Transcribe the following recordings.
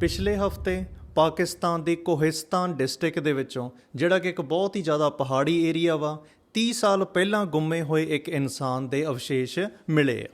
ਪਿਛਲੇ ਹਫ਼ਤੇ ਪਾਕਿਸਤਾਨ ਦੇ ਕੋਹਿਸਤਾਨ ਡਿਸਟ੍ਰਿਕਟ ਦੇ ਵਿੱਚੋਂ, ਜਿਹੜਾ ਕਿ ਇੱਕ ਬਹੁਤ ਹੀ ਜ਼ਿਆਦਾ ਪਹਾੜੀ ਏਰੀਆ ਵਾ 30 ਸਾਲ ਪਹਿਲਾਂ ਗੁੰਮੇ ਹੋਏ ਇੱਕ ਇਨਸਾਨ ਦੇ ਅਵਸ਼ੇਸ਼ ਮਿਲੇ ਆ।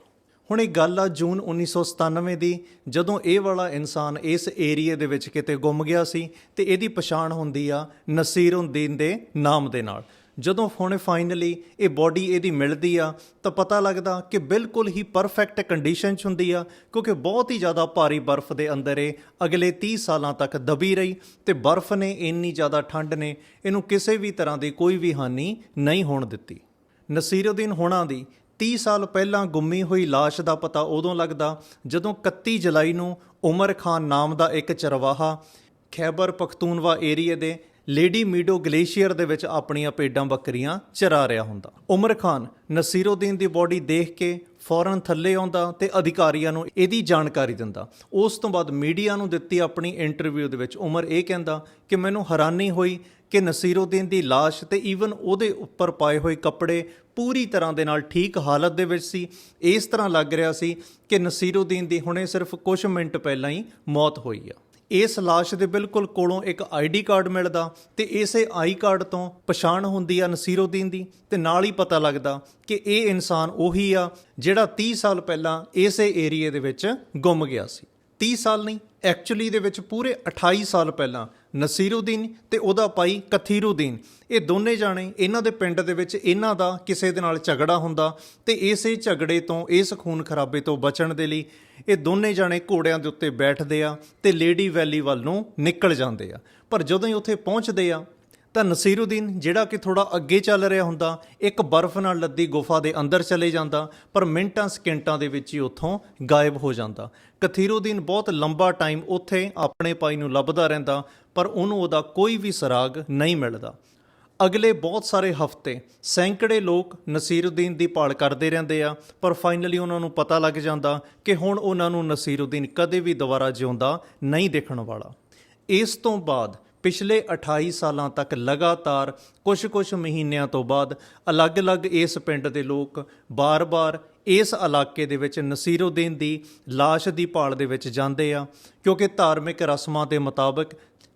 ਹੁਣ ਇਹ ਗੱਲ ਆ ਜੂਨ 1997 ਦੀ, ਜਦੋਂ ਇਹ ਵਾਲਾ ਇਨਸਾਨ ਇਸ ਏਰੀਆ ਦੇ ਵਿੱਚ ਕਿਤੇ ਗੁੰਮ ਗਿਆ ਸੀ ਤੇ ਇਹਦੀ ਪਛਾਣ ਹੁੰਦੀ ਆ ਨਸੀਰੁਦੀਨ ਦੇ ਨਾਮ ਦੇ ਨਾਲ। ਜਦੋਂ ਹੁਣ ਫਾਈਨਲੀ ਇਹ ਬੋਡੀ ਇਹਦੀ ਮਿਲਦੀ ਆ, ਤਾਂ ਪਤਾ ਲੱਗਦਾ ਕਿ ਬਿਲਕੁਲ ਹੀ ਪਰਫੈਕਟ ਕੰਡੀਸ਼ਨ 'ਚ ਹੁੰਦੀ ਆ, ਕਿਉਂਕਿ ਬਹੁਤ ਹੀ ਜ਼ਿਆਦਾ ਭਾਰੀ ਬਰਫ਼ ਦੇ ਅੰਦਰ ਇਹ ਅਗਲੇ 30 ਸਾਲਾਂ ਤੱਕ ਦਬੀ ਰਹੀ ਤੇ ਬਰਫ਼ ਨੇ ਇੰਨੀ ਜ਼ਿਆਦਾ ਠੰਡ ਨੇ, ਇਹਨੂੰ ਕਿਸੇ ਵੀ ਤਰ੍ਹਾਂ ਦੀ ਕੋਈ ਵੀ ਹਾਨੀ ਨਹੀਂ ਹੋਣ ਦਿੱਤੀ। ਨਸੀਰਉਦੀਨ ਹੋਣਾ ਦੀ 30 ਸਾਲ ਪਹਿਲਾਂ ਗੁੰਮੀ ਹੋਈ লাশ ਦਾ ਪਤਾ ਉਦੋਂ ਲੱਗਦਾ ਜਦੋਂ 31 ਜੁਲਾਈ ਨੂੰ ਉਮਰ ਖਾਨ ਨਾਮ ਦਾ ਇੱਕ ਚਰਵਾਹਾ ਖੈਬਰ ਪਖਤੂਨਵਾ ਏਰੀਏ ਦੇ ਲੇਡੀ ਮੀਡੋ ਗਲੇਸ਼ੀਅਰ ਦੇ ਵਿੱਚ ਆਪਣੀਆਂ ਪੇਡਾਂ ਬੱਕਰੀਆਂ ਚਰਾ ਰਿਹਾ ਹੁੰਦਾ। ਉਮਰ ਖਾਨ ਨਸੀਰਉਦੀਨ ਦੀ ਬੋਡੀ ਦੇਖ ਕੇ ਫੌਰਨ ਥੱਲੇ ਆਉਂਦਾ ਤੇ ਅਧਿਕਾਰੀਆਂ ਨੂੰ ਇਹਦੀ ਜਾਣਕਾਰੀ ਦਿੰਦਾ। ਉਸ ਤੋਂ ਬਾਅਦ ਮੀਡੀਆ ਨੂੰ ਦਿੱਤੀ ਆਪਣੀ ਇੰਟਰਵਿਊ ਦੇ ਵਿੱਚ ਉਮਰ ਇਹ ਕਹਿੰਦਾ ਕਿ ਮੈਨੂੰ ਹੈਰਾਨੀ ਹੋਈ ਕਿ ਨਸੀਰਉਦੀਨ ਦੀ লাশ ਤੇ ਈਵਨ ਉਹਦੇ ਉੱਪਰ ਪਾਏ ਹੋਏ ਕੱਪੜੇ ਪੂਰੀ ਤਰ੍ਹਾਂ ਦੇ ਨਾਲ ਠੀਕ ਹਾਲਤ ਦੇ ਵਿੱਚ ਸੀ। ਇਸ ਤਰ੍ਹਾਂ ਲੱਗ ਰਿਹਾ ਸੀ ਕਿ ਨਸੀਰਉਦੀਨ ਦੀ ਹੁਣੇ ਸਿਰਫ ਕੁਝ ਮਿੰਟ ਪਹਿਲਾਂ ਹੀ ਮੌਤ ਹੋਈ ਆ। ਇਸ ਲਾਸ਼ ਦੇ ਬਿਲਕੁਲ ਕੋਲੋਂ ਇੱਕ ਆਈਡੀ ਕਾਰਡ ਮਿਲਦਾ ਤੇ ਇਸੇ ਆਈ ਕਾਰਡ ਤੋਂ ਪਛਾਣ ਹੁੰਦੀ ਆ ਨਸੀਰਉਦੀਨ ਦੀ ਤੇ ਨਾਲ ਹੀ ਪਤਾ ਲੱਗਦਾ ਕਿ ਇਹ ਇਨਸਾਨ ਉਹੀ ਆ ਜਿਹੜਾ 30 ਸਾਲ ਪਹਿਲਾਂ ਇਸੇ ਏਰੀਏ ਦੇ ਵਿੱਚ ਗੁੰਮ ਗਿਆ ਸੀ। 30 ਸਾਲ ਨਹੀਂ ਐਕਚੁਅਲੀ ਦੇ ਵਿੱਚ ਪੂਰੇ 28 ਸਾਲ ਪਹਿਲਾਂ ਨਸੀਰਉਦੀਨ ਤੇ ਉਹਦਾ ਭਾਈ ਕਥੀਰਉਦੀਨ ਇਹ ਦੋਨੇ ਜਾਣੇ ਇਹਨਾਂ ਦੇ ਪਿੰਡ ਦੇ ਵਿੱਚ ਇਹਨਾਂ ਦਾ ਕਿਸੇ ਦੇ ਨਾਲ ਝਗੜਾ ਹੁੰਦਾ ਤੇ ਇਸੇ ਝਗੜੇ ਤੋਂ ਇਸ ਖੂਨ ਖਰਾਬੇ ਤੋਂ ਬਚਣ ਦੇ ਲਈ ਇਹ ਦੋਨੇ ਜਾਣੇ ਘੋੜਿਆਂ ਦੇ ਉੱਤੇ ਬੈਠਦੇ ਆ ਤੇ ਲੇਡੀ ਵੈਲੀ ਵੱਲ ਨੂੰ ਨਿਕਲ ਜਾਂਦੇ ਆ। ਪਰ ਜਦੋਂ ਹੀ ਉੱਥੇ ਪਹੁੰਚਦੇ ਆ ਤਾਂ ਨਸੀਰੁਦੀਨ, ਜਿਹੜਾ ਕਿ ਥੋੜਾ ਅੱਗੇ ਚੱਲ ਰਿਹਾ ਹੁੰਦਾ, ਇੱਕ ਬਰਫ਼ ਨਾਲ ਲੱਦੀ ਗੁਫਾ ਦੇ ਅੰਦਰ ਚਲੇ ਜਾਂਦਾ, ਪਰ ਮਿੰਟਾਂ, ਸਕਿੰਟਾਂ ਦੇ ਵਿੱਚ ਹੀ ਉੱਥੋਂ ਗਾਇਬ ਹੋ ਜਾਂਦਾ। ਕਥੀਰੁਦੀਨ ਬਹੁਤ ਲੰਬਾ ਟਾਈਮ ਉੱਥੇ ਆਪਣੇ ਪਾਈ ਨੂੰ ਲੱਭਦਾ ਰਹਿੰਦਾ, ਪਰ ਉਹਨੂੰ ਉਹਦਾ ਕੋਈ ਵੀ ਸਰਾਗ ਨਹੀਂ ਮਿਲਦਾ। ਅਗਲੇ ਬਹੁਤ ਸਾਰੇ ਹਫ਼ਤੇ ਸੈਂਕੜੇ ਲੋਕ ਨਸੀਰੁਦੀਨ ਦੀ ਭਾਲ ਕਰਦੇ ਰਹਿੰਦੇ ਆ, ਪਰ ਫਾਈਨਲੀ ਉਹਨਾਂ ਨੂੰ ਪਤਾ ਲੱਗ ਜਾਂਦਾ ਕਿ ਹੁਣ ਉਹਨਾਂ ਨੂੰ ਨਸੀਰੁਦੀਨ ਕਦੇ ਵੀ ਦੁਬਾਰਾ ਜਿਉਂਦਾ ਨਹੀਂ ਦੇਖਣ ਵਾਲਾ। ਇਸ ਤੋਂ ਬਾਅਦ ਪਿਛਲੇ 28 ਸਾਲਾਂ ਤੱਕ ਲਗਾਤਾਰ ਕੁਝ-ਕੁਝ ਮਹੀਨਿਆਂ ਤੋਂ ਬਾਅਦ ਅਲੱਗ-ਅਲੱਗ ਇਸ ਪਿੰਡ ਦੇ ਲੋਕ ਬਾਰ-ਬਾਰ ਇਸ ਇਲਾਕੇ ਦੇ ਵਿੱਚ ਨਸੀਰਉਦੀਨ ਦੀ ਲਾਸ਼ ਦੀ ਭਾਲ ਦੇ ਵਿੱਚ ਜਾਂਦੇ ਆ, ਕਿਉਂਕਿ ਧਾਰਮਿਕ ਰਸਮਾਂ ਦੇ ਮੁਤਾਬਕ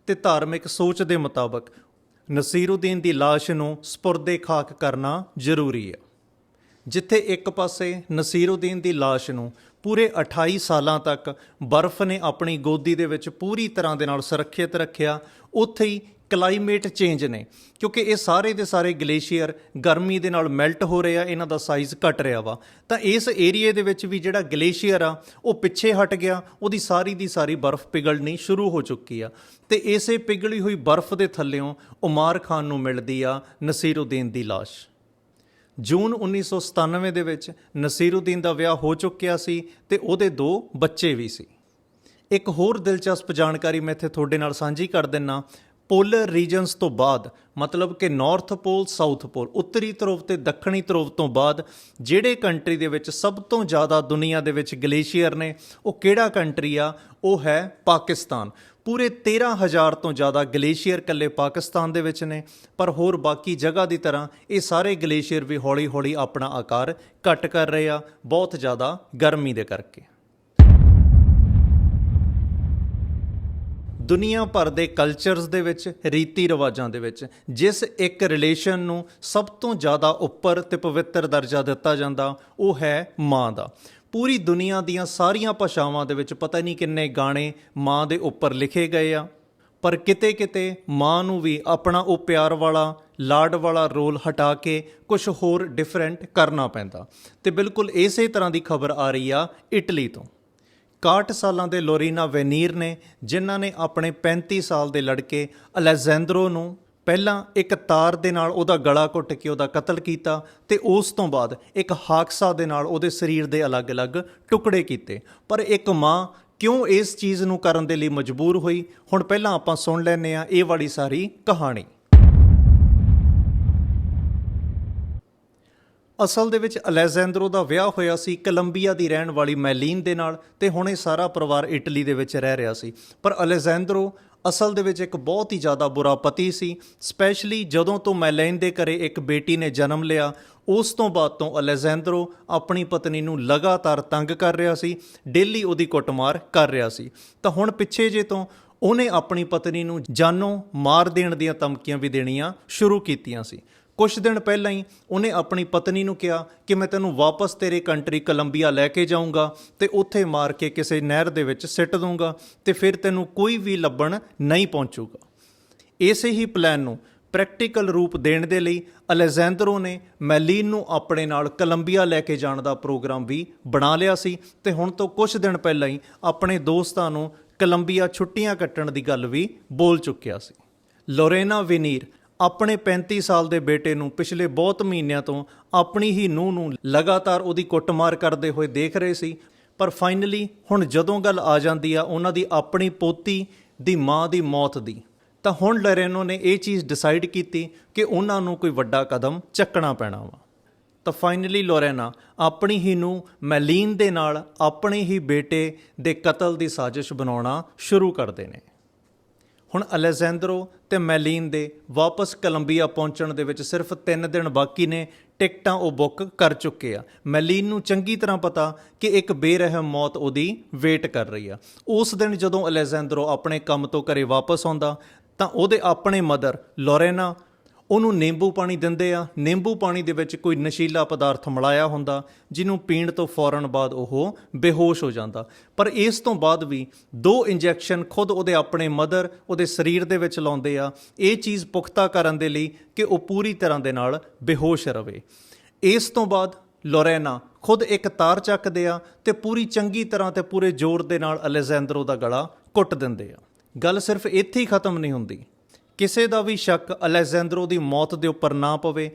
ਤੇ ਧਾਰਮਿਕ ਸੋਚ ਦੇ ਮੁਤਾਬਕ ਨਸੀਰਉਦੀਨ ਦੀ ਲਾਸ਼ ਨੂੰ ਸਪੁਰਦੇ ਖਾਕ ਕਰਨਾ ਜ਼ਰੂਰੀ ਹੈ ਜਿੱਥੇ ਇੱਕ ਪਾਸੇ ਨਸੀਰਉਦੀਨ ਦੀ ਲਾਸ਼ ਨੂੰ ਪੂਰੇ 28 ਸਾਲਾਂ ਤੱਕ ਬਰਫ਼ ਨੇ ਆਪਣੀ ਗੋਦੀ ਦੇ ਵਿੱਚ ਪੂਰੀ ਤਰ੍ਹਾਂ ਦੇ ਨਾਲ ਸੁਰੱਖਿਅਤ ਰੱਖਿਆ। ਉੱਥੇ ਹੀ ਕਲਾਈਮੇਟ ਚੇਂਜ ਨੇ, ਕਿਉਂਕਿ ਇਹ ਸਾਰੇ ਦੇ ਸਾਰੇ ਗਲੇਸ਼ੀਅਰ ਗਰਮੀ ਦੇ ਨਾਲ ਮੈਲਟ ਹੋ ਰਹੇ ਆ ਇਹਨਾਂ ਦਾ ਸਾਈਜ਼ ਘਟ ਰਿਹਾ ਵਾ। ਤਾਂ ਇਸ ਏਰੀਏ ਦੇ ਵਿੱਚ ਵੀ ਜਿਹੜਾ ਗਲੇਸ਼ੀਅਰ ਆ, ਉਹ ਪਿੱਛੇ ਹਟ ਗਿਆ, ਉਹਦੀ ਸਾਰੀ ਦੀ ਸਾਰੀ ਬਰਫ਼ ਪਿਘਲਣੀ ਸ਼ੁਰੂ ਹੋ ਚੁੱਕੀ ਆ। ਤੇ ਇਸੇ ਪਿਘਲੀ ਹੋਈ ਬਰਫ਼ ਦੇ ਥੱਲਿਓਂ ਉਮਾਰ ਖਾਨ ਨੂੰ ਮਿਲਦੀ ਆ ਨਸੀਰਉদ্দিਨ ਦੀ ਲਾਸ਼। ਜੂਨ 1997 ਦੇ ਵਿੱਚ ਨਸੀਰਉদ্দিਨ ਦਾ ਵਿਆਹ ਹੋ ਚੁੱਕਿਆ ਸੀ ਤੇ ਉਹਦੇ ਦੋ ਬੱਚੇ ਵੀ ਸੀ। ਇੱਕ ਹੋਰ ਦਿਲਚਸਪ ਜਾਣਕਾਰੀ ਮੈਂ ਇੱਥੇ ਤੁਹਾਡੇ ਨਾਲ ਸਾਂਝੀ ਕਰ ਦਿੰਨਾ। ਪੋਲਰ ਰੀਜਨਸ ਤੋਂ ਬਾਅਦ, ਮਤਲਬ ਕਿ ਨਾਰਥ ਪੋਲ ਸਾਊਥ ਪੋਲ ਉੱਤਰੀ ਧਰੁਵ ਤੇ ਦੱਖਣੀ ਧਰੁਵ ਤੋਂ ਬਾਅਦ, ਜਿਹੜੇ ਕੰਟਰੀ ਦੇ ਵਿੱਚ ਸਭ ਤੋਂ ਜ਼ਿਆਦਾ ਦੁਨੀਆ ਦੇ ਵਿੱਚ ਗਲੇਸ਼ੀਅਰ ਨੇ, ਉਹ ਕਿਹੜਾ ਕੰਟਰੀ ਆ? ਉਹ ਹੈ ਪਾਕਿਸਤਾਨ। ਪੂਰੇ 13000 ਤੋਂ ਜ਼ਿਆਦਾ ਗਲੇਸ਼ੀਅਰ ਕੱਲੇ ਪਾਕਿਸਤਾਨ ਦੇ ਵਿੱਚ ਨੇ। ਪਰ ਹੋਰ ਬਾਕੀ ਜਗ੍ਹਾ ਦੀ ਤਰ੍ਹਾਂ ਇਹ ਸਾਰੇ ਗਲੇਸ਼ੀਅਰ ਵੀ ਹੌਲੀ-ਹੌਲੀ ਆਪਣਾ ਆਕਾਰ ਘਟ ਕਰ ਰਹੇ ਆ, ਬਹੁਤ ਜ਼ਿਆਦਾ ਗਰਮੀ ਦੇ ਕਰਕੇ। ਦੁਨੀਆ ਭਰ ਦੇ ਕਲਚਰਸ ਦੇ ਵਿੱਚ, ਰੀਤੀ ਰਿਵਾਜਾਂ ਦੇ ਵਿੱਚ, ਜਿਸ ਇੱਕ ਰਿਲੇਸ਼ਨ ਨੂੰ ਸਭ ਤੋਂ ਜ਼ਿਆਦਾ ਉੱਪਰ ਤੇ ਪਵਿੱਤਰ ਦਰਜਾ ਦਿੱਤਾ ਜਾਂਦਾ, ਉਹ ਹੈ ਮਾਂ ਦਾ। ਪੂਰੀ ਦੁਨੀਆ ਦੀਆਂ ਸਾਰੀਆਂ ਭਾਸ਼ਾਵਾਂ ਦੇ ਵਿੱਚ ਪਤਾ ਨਹੀਂ ਕਿੰਨੇ ਗਾਣੇ ਮਾਂ ਦੇ ਉੱਪਰ ਲਿਖੇ ਗਏ ਆ। ਪਰ ਕਿਤੇ ਕਿਤੇ ਮਾਂ ਨੂੰ ਵੀ ਆਪਣਾ ਉਹ ਪਿਆਰ ਵਾਲਾ, ਲਾਡ ਵਾਲਾ ਰੋਲ ਹਟਾ ਕੇ ਕੁਝ ਹੋਰ ਡਿਫਰੈਂਟ ਕਰਨਾ ਪੈਂਦਾ। ਤੇ ਬਿਲਕੁਲ ਇਸੇ ਤਰ੍ਹਾਂ ਦੀ ਖਬਰ ਆ ਰਹੀ ਆ ਇਟਲੀ ਤੋਂ। 61 ਸਾਲਾਂ ਦੇ ਲੋਰੀਨਾ ਵੈਨੀਰ ਨੇ, ਜਿਨ੍ਹਾਂ ਨੇ ਆਪਣੇ 35 ਸਾਲ ਦੇ ਲੜਕੇ ਅਲੈਜ਼ੈਂਡਰੋ ਨੂੰ ਪਹਿਲਾਂ ਇੱਕ ਤਾਰ ਦੇ ਨਾਲ ਉਹਦਾ ਗਲਾ ਘੁੱਟ ਕੇ ਉਹਦਾ ਕਤਲ ਕੀਤਾ ਤੇ ਉਸ ਤੋਂ ਬਾਅਦ ਇੱਕ ਹਾਕਸਾ ਦੇ ਨਾਲ ਉਹਦੇ ਸਰੀਰ ਦੇ ਅਲੱਗ-ਅਲੱਗ ਟੁਕੜੇ ਕੀਤੇ। ਪਰ ਇੱਕ ਮਾਂ ਕਿਉਂ ਇਸ ਚੀਜ਼ ਨੂੰ ਕਰਨ ਦੇ ਲਈ ਮਜਬੂਰ ਹੋਈ? ਹੁਣ ਪਹਿਲਾਂ ਆਪਾਂ ਸੁਣ ਲੈਂਦੇ ਆ ਇਹ ਵਾਲੀ ਸਾਰੀ ਕਹਾਣੀ। ਅਸਲ ਦੇ ਵਿੱਚ ਅਲੈਜ਼ੈਂਡਰੋ ਦਾ ਵਿਆਹ ਹੋਇਆ ਸੀ ਕੋਲੰਬੀਆ ਦੀ ਰਹਿਣ ਵਾਲੀ ਮੈਲੀਨ ਦੇ ਨਾਲ ਤੇ ਹੁਣ ਇਹ ਸਾਰਾ ਪਰਿਵਾਰ ਇਟਲੀ ਦੇ ਵਿੱਚ ਰਹਿ ਰਿਹਾ ਸੀ। ਪਰ ਅਲੈਜ਼ੈਂਡਰੋ ਅਸਲ ਦੇ ਵਿੱਚ ਇੱਕ ਬਹੁਤ ਹੀ ਜ਼ਿਆਦਾ ਬੁਰਾ ਪਤੀ ਸੀ। ਸਪੈਸ਼ਲੀ ਜਦੋਂ ਤੋਂ ਮੈਲੇਨ ਦੇ ਘਰੇ ਇੱਕ ਬੇਟੀ ਨੇ ਜਨਮ ਲਿਆ, ਉਸ ਤੋਂ ਬਾਅਦ ਤੋਂ ਅਲੈਜ਼ੈਂਡਰੋ ਆਪਣੀ ਪਤਨੀ ਨੂੰ ਲਗਾਤਾਰ ਤੰਗ ਕਰ ਰਿਹਾ ਸੀ, ਡੇਲੀ ਉਹਦੀ ਕੁੱਟਮਾਰ ਕਰ ਰਿਹਾ ਸੀ। ਤਾਂ ਹੁਣ ਪਿੱਛੇ ਜੇ ਤੋਂ ਉਹਨੇ ਆਪਣੀ ਪਤਨੀ ਨੂੰ ਜਾਨੋਂ ਮਾਰ ਦੇਣ ਦੀਆਂ ਧਮਕੀਆਂ ਵੀ ਦੇਣੀਆਂ ਸ਼ੁਰੂ ਕੀਤੀਆਂ ਸੀ। ਕੁਝ ਦਿਨ ਪਹਿਲਾਂ ਹੀ ਉਹਨੇ ਆਪਣੀ ਪਤਨੀ ਨੂੰ ਕਿਹਾ ਕਿ ਮੈਂ ਤੈਨੂੰ ਵਾਪਸ ਤੇਰੇ ਕੰਟਰੀ ਕੋਲੰਬੀਆ ਲੈ ਕੇ ਜਾਊਂਗਾ ਤੇ ਉੱਥੇ ਮਾਰ ਕੇ ਕਿਸੇ ਨਹਿਰ ਦੇ ਵਿੱਚ ਸਿੱਟ ਦੂੰਗਾ ਤੇ ਫਿਰ ਤੈਨੂੰ ਕੋਈ ਵੀ ਲੱਭਣ ਨਹੀਂ ਪਹੁੰਚੂਗਾ। ਇਸੇ ਹੀ ਪਲਾਨ ਨੂੰ ਪ੍ਰੈਕਟੀਕਲ ਰੂਪ ਦੇਣ ਦੇ ਲਈ ਅਲੈਜ਼ੈਂਡਰੋ ਨੇ ਮੈਲੀਨ ਨੂੰ ਆਪਣੇ ਨਾਲ ਕੋਲੰਬੀਆ ਲੈ ਕੇ ਜਾਣ ਦਾ ਪ੍ਰੋਗਰਾਮ ਵੀ ਬਣਾ ਲਿਆ ਸੀ ਤੇ ਹੁਣ ਤੋਂ ਕੁਝ ਦਿਨ ਪਹਿਲਾਂ ਹੀ ਆਪਣੇ ਦੋਸਤਾਂ ਨੂੰ ਕੋਲੰਬੀਆ ਛੁੱਟੀਆਂ ਕੱਟਣ ਦੀ ਗੱਲ ਵੀ ਬੋਲ ਚੁੱਕਿਆ ਸੀ। ਲੋਰੇਨਾ ਵਿਨੀਰ ਆਪਣੇ 35 ਸਾਲ ਦੇ ਬੇਟੇ ਨੂੰ ਪਿਛਲੇ ਬਹੁਤ ਮਹੀਨਿਆਂ ਤੋਂ ਆਪਣੀ ਹੀ ਨੂੰਹ ਨੂੰ ਲਗਾਤਾਰ ਉਹਦੀ ਕੁੱਟਮਾਰ ਕਰਦੇ ਹੋਏ ਦੇਖ ਰਹੇ ਸੀ, ਪਰ ਫਾਈਨਲੀ ਹੁਣ ਜਦੋਂ ਗੱਲ ਆ ਜਾਂਦੀ ਆ ਉਹਨਾਂ ਦੀ ਆਪਣੀ ਪੋਤੀ ਦੀ ਮਾਂ ਦੀ ਮੌਤ ਦੀ, ਤਾਂ ਹੁਣ ਲਰੇਨੋ ਨੇ ਇਹ ਚੀਜ਼ ਡਿਸਾਈਡ ਕੀਤੀ ਕਿ ਉਹਨਾਂ ਨੂੰ ਕੋਈ ਵੱਡਾ ਕਦਮ ਚੱਕਣਾ ਪੈਣਾ ਵਾ। ਤਾਂ ਫਾਈਨਲੀ ਲੋਰੇਨਾ ਆਪਣੀ ਹੀ ਨੂੰ ਮੈਲੀਨ ਦੇ ਨਾਲ ਆਪਣੇ ਹੀ ਬੇਟੇ ਦੇ ਕਤਲ ਦੀ ਸਾਜ਼ਿਸ਼ ਬਣਾਉਣਾ ਸ਼ੁਰੂ ਕਰਦੇ ਨੇ। ਹੁਣ ਅਲੈਜ਼ੈਂਡਰੋ ਤੇ ਮੈਲੀਨ ਦੇ ਵਾਪਸ ਕੋਲੰਬੀਆ ਪਹੁੰਚਣ ਦੇ ਵਿੱਚ ਸਿਰਫ 3 ਦਿਨ ਬਾਕੀ ਨੇ, ਟਿਕਟਾਂ ਉਹ ਬੁੱਕ ਕਰ ਚੁੱਕੇ ਆ। ਮੈਲੀਨ ਨੂੰ ਚੰਗੀ ਤਰ੍ਹਾਂ ਪਤਾ ਕਿ ਇੱਕ ਬੇਰਹਿਮ ਮੌਤ ਉਹਦੀ ਵੇਟ ਕਰ ਰਹੀ ਆ। ਉਸ ਦਿਨ ਜਦੋਂ ਅਲੈਜ਼ੈਂਡਰੋ ਆਪਣੇ ਕੰਮ ਤੋਂ ਘਰੇ ਵਾਪਸ ਆਉਂਦਾ, ਤਾਂ ਉਹਦੇ ਆਪਣੇ ਮਦਰ ਲੋਰੇਨਾ ਉਹਨੂੰ ਨਿੰਬੂ ਪਾਣੀ ਦਿੰਦੇ ਆ। ਨਿੰਬੂ ਪਾਣੀ ਦੇ ਵਿੱਚ ਕੋਈ ਨਸ਼ੀਲਾ ਪਦਾਰਥ ਮਿਲਾਇਆ ਹੁੰਦਾ, ਜਿਹਨੂੰ ਪੀਣ ਤੋਂ ਫੌਰਨ ਬਾਅਦ ਉਹ ਬੇਹੋਸ਼ ਹੋ ਜਾਂਦਾ। ਪਰ ਇਸ ਤੋਂ ਬਾਅਦ ਵੀ ਦੋ ਇੰਜੈਕਸ਼ਨ ਖੁਦ ਉਹਦੇ ਆਪਣੇ ਮਦਰ, ਉਹਦੇ ਸਰੀਰ ਦੇ ਵਿੱਚ ਲਾਉਂਦੇ ਆ। ਇਹ ਚੀਜ਼ ਪੁਖਤਾ ਕਰਨ ਦੇ ਲਈ ਕਿ ਉਹ ਪੂਰੀ ਤਰ੍ਹਾਂ ਦੇ ਨਾਲ ਬੇਹੋਸ਼ ਰਵੇ। ਇਸ ਤੋਂ ਬਾਅਦ ਲੋਰੇਨਾ ਖੁਦ ਇੱਕ ਤਾਰ ਚੱਕਦੇ ਆ ਤੇ ਪੂਰੀ ਚੰਗੀ ਤਰ੍ਹਾਂ ਤੇ ਪੂਰੇ ਜ਼ੋਰ ਦੇ ਨਾਲ ਅਲੈਜ਼ੈਂਡਰੋ ਦਾ ਗਲਾ ਕੁੱਟ ਦਿੰਦੇ ਆ। ਗੱਲ ਸਿਰਫ ਇੱਥੇ ਹੀ ਖਤਮ ਨਹੀਂ ਹੁੰਦੀ। ਕਿਸੇ ਦਾ ਵੀ ਸ਼ੱਕ ਅਲੈਜ਼ੈਂਡਰੋ ਦੀ ਮੌਤ ਦੇ ਉੱਪਰ ਨਾ ਪਵੇ,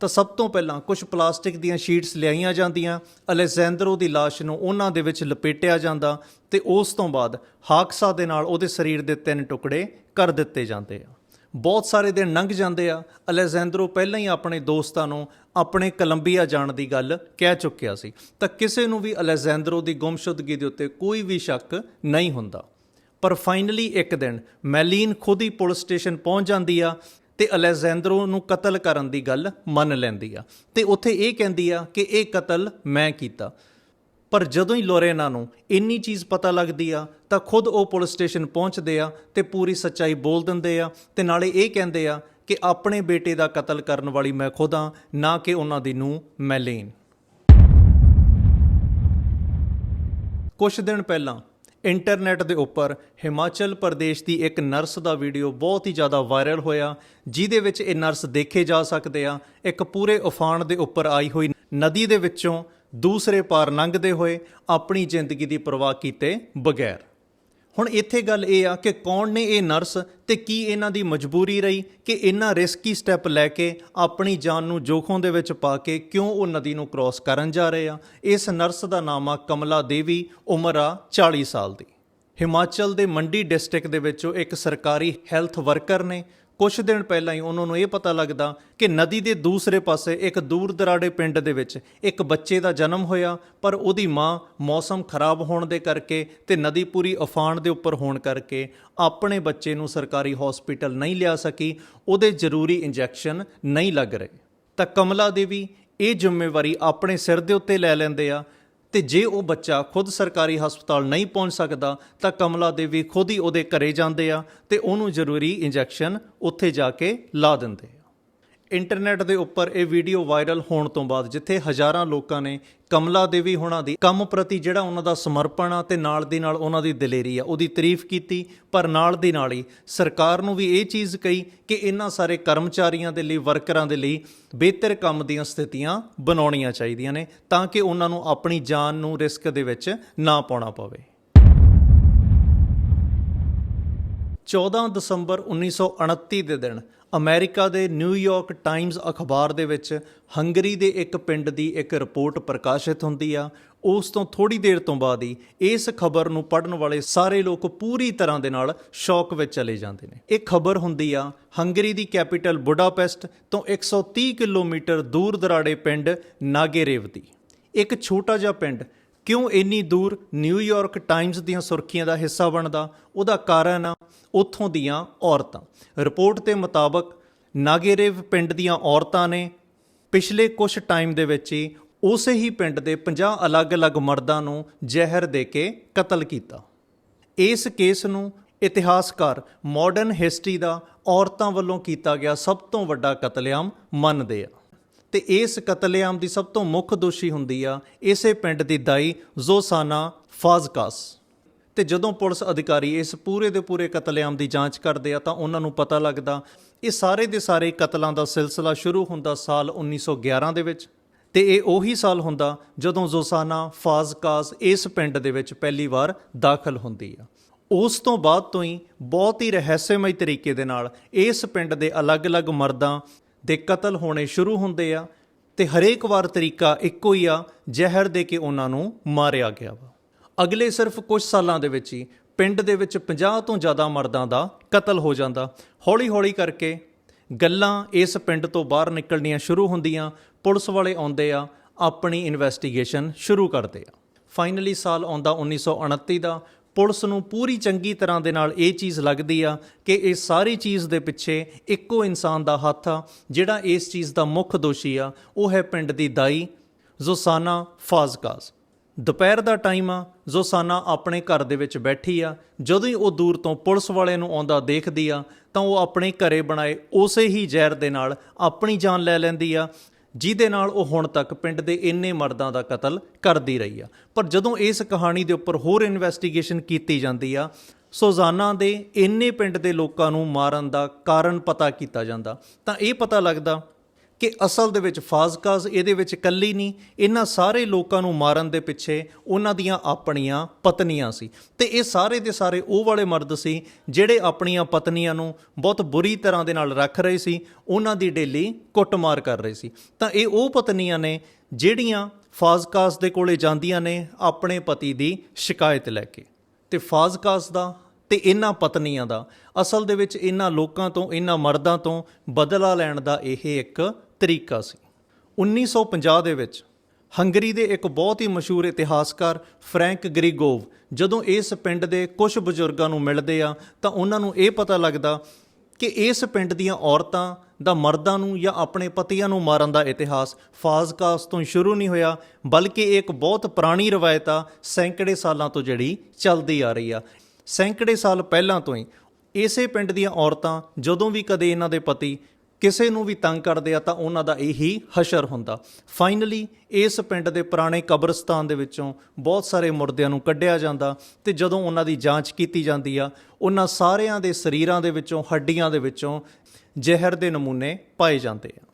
ਤਾਂ ਸਭ ਤੋਂ ਪਹਿਲਾਂ ਕੁਝ ਪਲਾਸਟਿਕ ਦੀਆਂ ਸ਼ੀਟਸ ਲਿਆਈਆਂ ਜਾਂਦੀਆਂ ਅਲੈਜ਼ੈਂਡਰੋ ਦੀ ਲਾਸ਼ ਨੂੰ ਉਹਨਾਂ ਦੇ ਵਿੱਚ ਲਪੇਟਿਆ ਜਾਂਦਾ ਤੇ ਉਸ ਤੋਂ ਬਾਅਦ ਹਾਕਸਾ ਦੇ ਨਾਲ ਉਹਦੇ ਸਰੀਰ ਦੇ ਤਿੰਨ ਟੁਕੜੇ ਕਰ ਦਿੱਤੇ ਜਾਂਦੇ ਆ। ਬਹੁਤ ਸਾਰੇ ਦਿਨ ਲੰਘ ਜਾਂਦੇ ਆ ਅਲੈਜ਼ੈਂਡਰੋ ਪਹਿਲਾਂ ਹੀ ਆਪਣੇ ਦੋਸਤਾਂ ਨੂੰ ਆਪਣੇ ਕੋਲੰਬੀਆ ਜਾਣ ਦੀ ਗੱਲ ਕਹਿ ਚੁੱਕਿਆ ਸੀ, ਤਾਂ ਕਿਸੇ ਨੂੰ ਵੀ ਅਲੈਜ਼ੈਂਡਰੋ ਦੀ ਗੁੰਮਸ਼ੁਦਗੀ ਦੇ ਉੱਤੇ ਕੋਈ ਵੀ ਸ਼ੱਕ ਨਹੀਂ ਹੁੰਦਾ। ਪਰ ਫਾਈਨਲੀ ਇੱਕ ਦਿਨ ਮੈਲੀਨ ਖੁਦ ਹੀ ਪੁਲਿਸ ਸਟੇਸ਼ਨ ਪਹੁੰਚ ਜਾਂਦੀ ਆ ਤੇ ਅਲੈਜ਼ੈਂਡਰੋ ਨੂੰ ਕਤਲ ਕਰਨ ਦੀ ਗੱਲ ਮੰਨ ਲੈਂਦੀ ਆ। ਤੇ ਉੱਥੇ ਇਹ ਕਹਿੰਦੀ ਆ ਕਿ ਇਹ ਕਤਲ ਮੈਂ ਕੀਤਾ। ਪਰ ਜਦੋਂ ਹੀ ਲੋਰੇਨਾ ਨੂੰ ਇੰਨੀ ਚੀਜ਼ ਪਤਾ ਲੱਗਦੀ ਆ, ਤਾਂ ਖੁਦ ਉਹ ਪੁਲਿਸ ਸਟੇਸ਼ਨ ਪਹੁੰਚਦੇ ਆ ਤੇ ਪੂਰੀ ਸੱਚਾਈ ਬੋਲ ਦਿੰਦੇ ਆ ਤੇ ਨਾਲੇ ਇਹ ਕਹਿੰਦੇ ਆ ਕਿ ਆਪਣੇ ਬੇਟੇ ਦਾ ਕਤਲ ਕਰਨ ਵਾਲੀ ਮੈਂ ਖੁਦ ਆ ਨਾ ਕਿ ਉਹਨਾਂ ਦੀ ਨੂੰ ਮੈਲੀਨ। ਕੁਝ ਦਿਨ ਪਹਿਲਾਂ ਇੰਟਰਨੈਟ ਦੇ ਉੱਪਰ ਹਿਮਾਚਲ ਪ੍ਰਦੇਸ਼ ਦੀ ਇੱਕ ਨਰਸ ਦਾ ਵੀਡੀਓ ਬਹੁਤ ਹੀ ਜ਼ਿਆਦਾ ਵਾਇਰਲ ਹੋਇਆ, ਜਿਹਦੇ ਵਿੱਚ ਇਹ ਨਰਸ ਦੇਖੇ ਜਾ ਸਕਦੇ ਆ। ਇੱਕ ਪੂਰੇ ਉਫਾਨ ਦੇ ਉੱਪਰ ਆਈ ਹੋਈ ਨਦੀ ਦੇ ਵਿੱਚੋਂ ਦੂਸਰੇ ਪਾਰ ਲੰਘਦੇ ਹੋਏ ਆਪਣੀ ਜ਼ਿੰਦਗੀ ਦੀ ਪਰਵਾਹ ਕੀਤੇ ਬਗੈਰ। ਹੁਣ ਇੱਥੇ ਗੱਲ ਇਹ ਆ ਕਿ ਕੌਣ ਨੇ ਇਹ ਨਰਸ ਤੇ ਕੀ ਇਹਨਾਂ ਦੀ ਮਜਬੂਰੀ ਰਹੀ ਕਿ ਇਹਨਾਂ ਰਿਸਕੀ ਸਟੈਪ ਲੈ ਕੇ ਆਪਣੀ ਜਾਨ ਨੂੰ ਜੋਖਮ ਦੇ ਵਿੱਚ ਪਾ ਕੇ ਕਿਉਂ ਉਹ ਨਦੀ ਨੂੰ ਕ੍ਰਾਸ ਕਰਨ ਜਾ ਰਹੇ ਆ। ਇਸ ਨਰਸ ਦਾ ਨਾਮ ਆ ਕਮਲਾ ਦੇਵੀ, ਉਮਰ ਆ 40 ਸਾਲ ਦੀ। ਹਿਮਾਚਲ ਦੇ ਮੰਡੀ ਡਿਸਟ੍ਰਿਕਟ ਦੇ ਵਿੱਚੋਂ ਇੱਕ ਸਰਕਾਰੀ ਹੈਲਥ ਵਰਕਰ ਨੇ ਕੁਝ ਦਿਨ ਪਹਿਲਾਂ ਹੀ ਉਹਨਾਂ ਨੂੰ ਇਹ ਪਤਾ ਲੱਗਦਾ ਕਿ ਨਦੀ ਦੇ ਦੂਸਰੇ ਪਾਸੇ ਇੱਕ ਦੂਰ ਦਰਾੜੇ ਪਿੰਡ ਦੇ ਵਿੱਚ ਇੱਕ ਬੱਚੇ ਦਾ ਜਨਮ ਹੋਇਆ, ਪਰ ਉਹਦੀ ਮਾਂ ਮੌਸਮ ਖਰਾਬ ਹੋਣ ਦੇ ਕਰਕੇ ਤੇ ਨਦੀ ਪੂਰੀ ਉਫਾਨ ਦੇ ਉੱਪਰ ਹੋਣ ਕਰਕੇ ਆਪਣੇ ਬੱਚੇ ਨੂੰ ਸਰਕਾਰੀ ਹਸਪੀਟਲ ਨਹੀਂ ਲਿਆ ਸਕੀ, ਉਹਦੇ ਜ਼ਰੂਰੀ ਇੰਜੈਕਸ਼ਨ ਨਹੀਂ ਲੱਗ ਰਹੇ। ਤਾਂ ਕਮਲਾ ਦੇਵੀ ਇਹ ਜ਼ਿੰਮੇਵਾਰੀ ਆਪਣੇ ਸਿਰ ਦੇ ਉੱਤੇ ਲੈ ਲੈਂਦੇ ਆ ਤੇ ਜੇ ਉਹ ਬੱਚਾ ਖੁਦ ਸਰਕਾਰੀ ਹਸਪਤਾਲ ਨਹੀਂ ਪਹੁੰਚ ਸਕਦਾ, ਤਾਂ ਕਮਲਾ ਦੇਵੀ ਖੁਦ ਹੀ ਉਹਦੇ ਘਰੇ ਜਾਂਦੇ ਆ ਤੇ ਉਹਨੂੰ ਜ਼ਰੂਰੀ ਇੰਜੈਕਸ਼ਨ ਉੱਥੇ ਜਾ ਕੇ ਲਾ ਦਿੰਦੇ ਇੰਟਰਨੈਟ ਦੇ ਉੱਪਰ ਇਹ ਵੀਡੀਓ ਵਾਇਰਲ ਹੋਣ ਤੋਂ ਬਾਅਦ ਜਿੱਥੇ ਹਜ਼ਾਰਾਂ ਲੋਕਾਂ ਨੇ ਕਮਲਾ ਦੇਵੀ ਹੋਣਾ ਦੀ ਕੰਮ ਪ੍ਰਤੀ ਜਿਹੜਾ ਉਹਨਾਂ ਦਾ ਸਮਰਪਣ ਆ ਤੇ ਨਾਲ ਦੀ ਨਾਲ ਉਹਨਾਂ ਦੀ ਦਲੇਰੀ ਆ, ਉਹਦੀ ਤਾਰੀਫ ਕੀਤੀ, ਪਰ ਨਾਲ ਦੀ ਨਾਲ ਹੀ ਸਰਕਾਰ ਨੂੰ ਵੀ ਇਹ ਚੀਜ਼ ਕਹੀ ਕਿ ਇਹਨਾਂ ਸਾਰੇ ਕਰਮਚਾਰੀਆਂ ਦੇ ਲਈ, ਵਰਕਰਾਂ ਦੇ ਲਈ ਬਿਹਤਰ ਕੰਮ ਦੀਆਂ ਸਥਿਤੀਆਂ ਬਣਾਉਣੀਆਂ ਚਾਹੀਦੀਆਂ ਨੇ ਤਾਂ ਕਿ ਉਹਨਾਂ ਨੂੰ ਆਪਣੀ ਜਾਨ ਨੂੰ ਰਿਸਕ ਦੇ ਵਿੱਚ ਨਾ ਪਾਉਣਾ ਪਵੇ। 14 ਦਸੰਬਰ 1929 ਦੇ ਦਿਨ ਅਮਰੀਕਾ ਦੇ ਨਿਊਯਾਰਕ ਟਾਈਮਜ਼ ਅਖਬਾਰ ਦੇ ਵਿੱਚ ਹੰਗਰੀ ਦੇ ਇੱਕ ਪਿੰਡ ਦੀ ਇੱਕ ਰਿਪੋਰਟ ਪ੍ਰਕਾਸ਼ਿਤ ਹੁੰਦੀ ਆ। ਉਸ ਤੋਂ ਥੋੜੀ ਦੇਰ ਤੋਂ ਬਾਅਦ ਹੀ ਇਸ ਖਬਰ ਨੂੰ ਪੜਨ ਵਾਲੇ ਸਾਰੇ ਲੋਕ ਪੂਰੀ ਤਰ੍ਹਾਂ ਦੇ ਨਾਲ ਸ਼ੌਕ ਵਿੱਚ ਚਲੇ ਜਾਂਦੇ ਨੇ। ਇਹ ਖਬਰ ਹੁੰਦੀ ਆ ਹੰਗਰੀ ਦੀ ਕੈਪੀਟਲ ਬੁਡਾਪੈਸਟ ਤੋਂ 130 ਕਿਲੋਮੀਟਰ ਦੂਰ ਦਰਾੜੇ ਪਿੰਡ ਨਾਗੇਰੇਵ ਦੀ। ਇੱਕ ਛੋਟਾ ਜਿਹਾ ਪਿੰਡ, ਕਿਉਂ ਇੰਨੀ ਦੂਰ ਨਿਊਯਾਰਕ ਟਾਈਮਜ਼ ਦੀਆਂ ਸੁਰਖੀਆਂ ਦਾ ਹਿੱਸਾ ਬਣਦਾ, ਉਹਦਾ ਕਾਰਨ ਆ ਉੱਥੋਂ ਦੀਆਂ ਔਰਤਾਂ। ਰਿਪੋਰਟ ਦੇ ਮੁਤਾਬਕ ਨਾਗੇਰੇਵ ਪਿੰਡ ਦੀਆਂ ਔਰਤਾਂ ਨੇ ਪਿਛਲੇ ਕੁਝ ਟਾਈਮ ਦੇ ਵਿੱਚ ਹੀ ਉਸੇ ਹੀ ਪਿੰਡ ਦੇ 50 ਅਲੱਗ-ਅਲੱਗ ਮਰਦਾਂ ਨੂੰ ਜ਼ਹਿਰ ਦੇ ਕੇ ਕਤਲ ਕੀਤਾ। ਇਸ ਕੇਸ ਨੂੰ ਇਤਿਹਾਸਕਾਰ ਮਾਡਰਨ ਹਿਸਟਰੀ ਦਾ ਔਰਤਾਂ ਵੱਲੋਂ ਕੀਤਾ ਗਿਆ ਸਭ ਤੋਂ ਵੱਡਾ ਕਤਲੇਆਮ ਮੰਨਦੇ ਆ। ਤੇ ਇਸ ਕਤਲੇਆਮ ਦੀ ਸਭ ਤੋਂ ਮੁੱਖ ਦੋਸ਼ੀ ਹੁੰਦੀ ਆ ਇਸੇ ਪਿੰਡ ਦੀ ਦਾਈ ਜ਼ੋਸਾਨਾ ਫਾਜ਼ਕਾਸ। ਤੇ ਜਦੋਂ ਪੁਲਿਸ ਅਧਿਕਾਰੀ ਇਸ ਪੂਰੇ ਦੇ ਪੂਰੇ ਕਤਲੇਆਮ ਦੀ ਜਾਂਚ ਕਰਦੇ ਆ ਤਾਂ ਉਹਨਾਂ ਨੂੰ ਪਤਾ ਲੱਗਦਾ, ਇਹ ਸਾਰੇ ਦੇ ਸਾਰੇ ਕਤਲਾਂ ਦਾ ਸਿਲਸਿਲਾ ਸ਼ੁਰੂ ਹੁੰਦਾ ਸਾਲ 1911 ਦੇ ਵਿੱਚ ਤੇ ਇਹ ਉਹੀ ਸਾਲ ਹੁੰਦਾ ਜਦੋਂ ਜ਼ੋਸਾਨਾ ਫਾਜ਼ਕਾਸ ਇਸ ਪਿੰਡ ਦੇ ਵਿੱਚ ਪਹਿਲੀ ਵਾਰ ਦਾਖਲ ਹੁੰਦੀ ਆ। ਉਸ ਤੋਂ ਬਾਅਦ ਤੋਂ ਹੀ ਬਹੁਤ ਹੀ ਰਹੱਸਮਈ ਤਰੀਕੇ ਦੇ ਨਾਲ ਇਸ ਪਿੰਡ ਦੇ ਅਲੱਗ-ਅਲੱਗ ਮਰਦਾਂ ਦੇ ਕਤਲ ਹੋਣੇ ਸ਼ੁਰੂ ਹੁੰਦੇ ਆ ਤੇ ਹਰੇਕ ਵਾਰ ਤਰੀਕਾ ਇੱਕੋ ਹੀ ਆ, ਜ਼ਹਿਰ ਦੇ ਕੇ ਉਹਨਾਂ ਨੂੰ ਮਾਰਿਆ ਗਿਆ ਵਾ। ਅਗਲੇ ਸਿਰਫ ਕੁਝ ਸਾਲਾਂ ਦੇ ਵਿੱਚ ਹੀ ਪਿੰਡ ਦੇ ਵਿੱਚ 50 ਤੋਂ ਜ਼ਿਆਦਾ ਮਰਦਾਂ ਦਾ ਕਤਲ ਹੋ ਜਾਂਦਾ। ਹੌਲੀ-ਹੌਲੀ ਕਰਕੇ ਗੱਲਾਂ ਇਸ ਪਿੰਡ ਤੋਂ ਬਾਹਰ ਨਿਕਲਣੀਆਂ ਸ਼ੁਰੂ ਹੁੰਦੀਆਂ। ਪੁਲਿਸ ਵਾਲੇ ਆਉਂਦੇ ਆ, ਆਪਣੀ ਇਨਵੈਸਟੀਗੇਸ਼ਨ ਸ਼ੁਰੂ ਕਰਦੇ ਆ। ਫਾਈਨਲੀ ਸਾਲ ਆਉਂਦਾ 1929 ਦਾ। ਪੁਲਿਸ ਨੂੰ ਪੂਰੀ ਚੰਗੀ ਤਰ੍ਹਾਂ ਦੇ ਨਾਲ ਇਹ ਚੀਜ਼ ਲੱਗਦੀ ਆ ਕਿ ਇਹ ਸਾਰੀ ਚੀਜ਼ ਦੇ ਪਿੱਛੇ ਇੱਕੋ ਇਨਸਾਨ ਦਾ ਹੱਥ ਆ, ਜਿਹੜਾ ਇਸ ਚੀਜ਼ ਦਾ ਮੁੱਖ ਦੋਸ਼ੀ ਆ। ਉਹ ਹੈ ਪਿੰਡ ਦੀ ਦਾਈ ਜ਼ੋਸਾਨਾ ਫਾਜ਼ਕਾਸ ਦੁਪਹਿਰ ਦਾ ਟਾਈਮ ਆ, ਜ਼ੋਸਾਨਾ ਆਪਣੇ ਘਰ ਦੇ ਵਿੱਚ ਬੈਠੀ ਆ। ਜਦੋਂ ਹੀ ਉਹ ਦੂਰ ਤੋਂ ਪੁਲਿਸ ਵਾਲੇ ਨੂੰ ਆਉਂਦਾ ਦੇਖਦੀ ਆ, ਤਾਂ ਉਹ ਆਪਣੇ ਘਰੇ ਬਣਾਏ ਉਸੇ ਹੀ ਜ਼ਹਿਰ ਦੇ ਨਾਲ ਆਪਣੀ ਜਾਨ ਲੈ ਲੈਂਦੀ ਆ, ਜਿਹਦੇ ਨਾਲ ਉਹ ਹੁਣ ਤੱਕ ਪਿੰਡ ਦੇ ਇੰਨੇ ਮਰਦਾਂ ਦਾ ਕਤਲ ਕਰਦੀ ਰਹੀ ਆ। ਪਰ ਜਦੋਂ ਇਸ ਕਹਾਣੀ ਦੇ ਉੱਪਰ ਹੋਰ ਇਨਵੈਸਟੀਗੇਸ਼ਨ ਕੀਤੀ ਜਾਂਦੀ ਆ, ਸੋਜ਼ਾਨਾ ਦੇ ਇੰਨੇ ਪਿੰਡ ਦੇ ਲੋਕਾਂ ਨੂੰ ਮਾਰਨ ਦਾ ਕਾਰਨ ਪਤਾ ਕੀਤਾ ਜਾਂਦਾ। ਤਾਂ ਇਹ ਪਤਾ ਲੱਗਦਾ ਕਿ ਅਸਲ ਦੇ ਵਿੱਚ ਫਾਜ਼ਕਾਜ਼ ਇਹਦੇ ਵਿੱਚ ਇਕੱਲੀ ਨਹੀਂ, ਇਹਨਾਂ ਸਾਰੇ ਲੋਕਾਂ ਨੂੰ ਮਾਰਨ ਦੇ ਪਿੱਛੇ ਉਹਨਾਂ ਦੀਆਂ ਆਪਣੀਆਂ ਪਤਨੀਆਂ ਸੀ। ਤੇ ਇਹ ਸਾਰੇ ਦੇ ਸਾਰੇ ਉਹ ਵਾਲੇ ਮਰਦ ਸੀ ਜਿਹੜੇ ਆਪਣੀਆਂ ਪਤਨੀਆਂ ਨੂੰ ਬਹੁਤ ਬੁਰੀ ਤਰ੍ਹਾਂ ਦੇ ਨਾਲ ਰੱਖ ਰਹੇ ਸੀ, ਉਹਨਾਂ ਦੀ ਡੇਲੀ ਕੁੱਟਮਾਰ ਕਰ ਰਹੇ ਸੀ। ਤਾਂ ਇਹ ਉਹ ਪਤਨੀਆਂ ਨੇ ਜਿਹੜੀਆਂ ਫਾਜ਼ਕਾਸ ਦੇ ਕੋਲੇ ਜਾਂਦੀਆਂ ਨੇ ਆਪਣੇ ਪਤੀ ਦੀ ਸ਼ਿਕਾਇਤ ਲੈ ਕੇ। ਤੇ ਫਾਜ਼ਕਾਸ ਦਾ ਤੇ ਇਹਨਾਂ ਪਤਨੀਆਂ ਦਾ ਅਸਲ ਦੇ ਵਿੱਚ ਇਹਨਾਂ ਲੋਕਾਂ ਤੋਂ, ਇਹਨਾਂ ਮਰਦਾਂ ਤੋਂ ਬਦਲਾ ਲੈਣ ਦਾ ਇਹ ਇੱਕ ਤਰੀਕਾ ਸੀ। 1950 ਦੇ ਵਿੱਚ ਹੰਗਰੀ ਦੇ ਇੱਕ ਬਹੁਤ ਹੀ ਮਸ਼ਹੂਰ ਇਤਿਹਾਸਕਾਰ ਫਰੈਂਕ ਗ੍ਰਿਗੋਵ ਜਦੋਂ ਇਸ ਪਿੰਡ ਦੇ ਕੁਝ ਬਜ਼ੁਰਗਾਂ ਨੂੰ ਮਿਲਦੇ ਆ ਤਾਂ ਉਹਨਾਂ ਨੂੰ ਇਹ ਪਤਾ ਲੱਗਦਾ ਕਿ ਇਸ ਪਿੰਡ ਦੀਆਂ ਔਰਤਾਂ ਦਾ ਮਰਦਾਂ ਨੂੰ ਜਾਂ ਆਪਣੇ ਪਤੀਆਂ ਨੂੰ ਮਾਰਨ ਦਾ ਇਤਿਹਾਸ ਫਾਜ਼ਕਾਸ ਤੋਂ ਸ਼ੁਰੂ ਨਹੀਂ ਹੋਇਆ, ਬਲਕਿ ਇਹ ਇੱਕ ਬਹੁਤ ਪੁਰਾਣੀ ਰਵਾਇਤ ਆ ਸੈਂਕੜੇ ਸਾਲਾਂ ਤੋਂ ਜਿਹੜੀ ਚੱਲਦੀ ਆ ਰਹੀ ਆ। ਸੈਂਕੜੇ ਸਾਲ ਪਹਿਲਾਂ ਤੋਂ ਹੀ ਇਸੇ ਪਿੰਡ ਦੀਆਂ ਔਰਤਾਂ ਜਦੋਂ ਵੀ ਕਦੇ ਇਹਨਾਂ ਦੇ ਪਤੀ ਕਿਸੇ ਨੂੰ ਵੀ ਤੰਗ ਕਰਦੇ ਆ ਤਾਂ ਉਹਨਾਂ ਦਾ ਇਹੀ ਹਸ਼ਰ ਹੁੰਦਾ। ਫਾਈਨਲੀ ਇਸ ਪਿੰਡ ਦੇ ਪੁਰਾਣੇ ਕਬਰਸਤਾਨ ਦੇ ਵਿੱਚੋਂ ਬਹੁਤ ਸਾਰੇ ਮੁਰਦਿਆਂ ਨੂੰ ਕੱਢਿਆ ਜਾਂਦਾ ਤੇ ਜਦੋਂ ਉਹਨਾਂ ਦੀ ਜਾਂਚ ਕੀਤੀ ਜਾਂਦੀ ਆ, ਉਹਨਾਂ ਸਾਰਿਆਂ ਦੇ ਸਰੀਰਾਂ ਦੇ ਵਿੱਚੋਂ, ਹੱਡੀਆਂ ਦੇ ਵਿੱਚੋਂ ਜ਼ਹਿਰ ਦੇ ਨਮੂਨੇ ਪਾਏ ਜਾਂਦੇ ਆ।